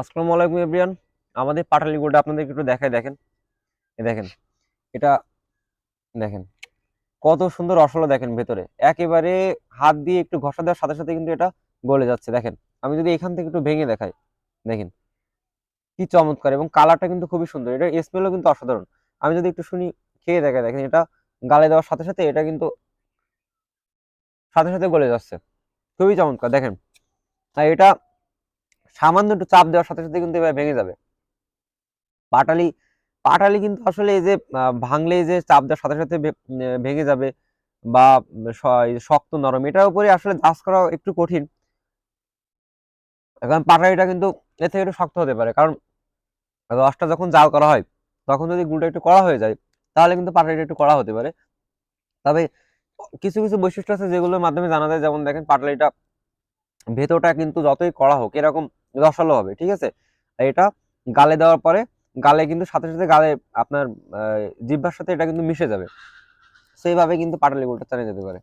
আসসালামু আলাইকুম, এভরিয়ান। আমাদের পাটালি গোলটা আপনাদেরকে একটু দেখায় দেখেন। দেখেন, এটা দেখেন, কত সুন্দর রসলো দেখেন ভেতরে। একেবারে হাত দিয়ে একটু ঘষা দেওয়ার সাথে সাথে কিন্তু এটা গলে যাচ্ছে। দেখেন, আমি যদি এখান থেকে একটু ভেঙে দেখাই, দেখেন, কি চমৎকার এবং কালারটা কিন্তু খুবই সুন্দর। এটা স্মেলও কিন্তু অসাধারণ। আমি যদি একটু শুনি, খেয়ে দেখাই, দেখেন, এটা গালে দেওয়ার সাথে সাথে এটা কিন্তু সাথে সাথে গলে যাচ্ছে। খুবই চমৎকার, দেখেন। আর এটা সামান্য একটু চাপ দেওয়ার সাথে সাথে কিন্তু এবার ভেঙে যাবে। পাটালি পাটালি কিন্তু আসলে এই যে ভাঙলে যে চাপ দেওয়ার সাথে সাথে ভেঙে যাবে বা শক্ত নরম, এটার উপরে আসলে জাজ করা একটু কঠিন। কারণ পাটালিটা কিন্তু এর থেকে একটু শক্ত হতে পারে। কারণ রসটা যখন জাল করা হয়, তখন যদি গুড়টা একটু কড়া হয়ে যায়, তাহলে কিন্তু পাটালিটা একটু কড়া হতে পারে। তবে কিছু কিছু বৈশিষ্ট্য আছে যেগুলোর মাধ্যমে জানা যায়। যেমন দেখেন, পাটালিটা ভেতরটা কিন্তু যতই কড়া হোক, এরকম রসালো হবে ঠিক আছে? এটা গালে দেওয়ার পরে গালে কিন্তু সাথে সাথে গালে আপনার আহ, জিহ্বার সাথে এটা কিন্তু মিশে যাবে। সেইভাবে কিন্তু পাটালি গোলটা চালিয়ে যেতে পারে।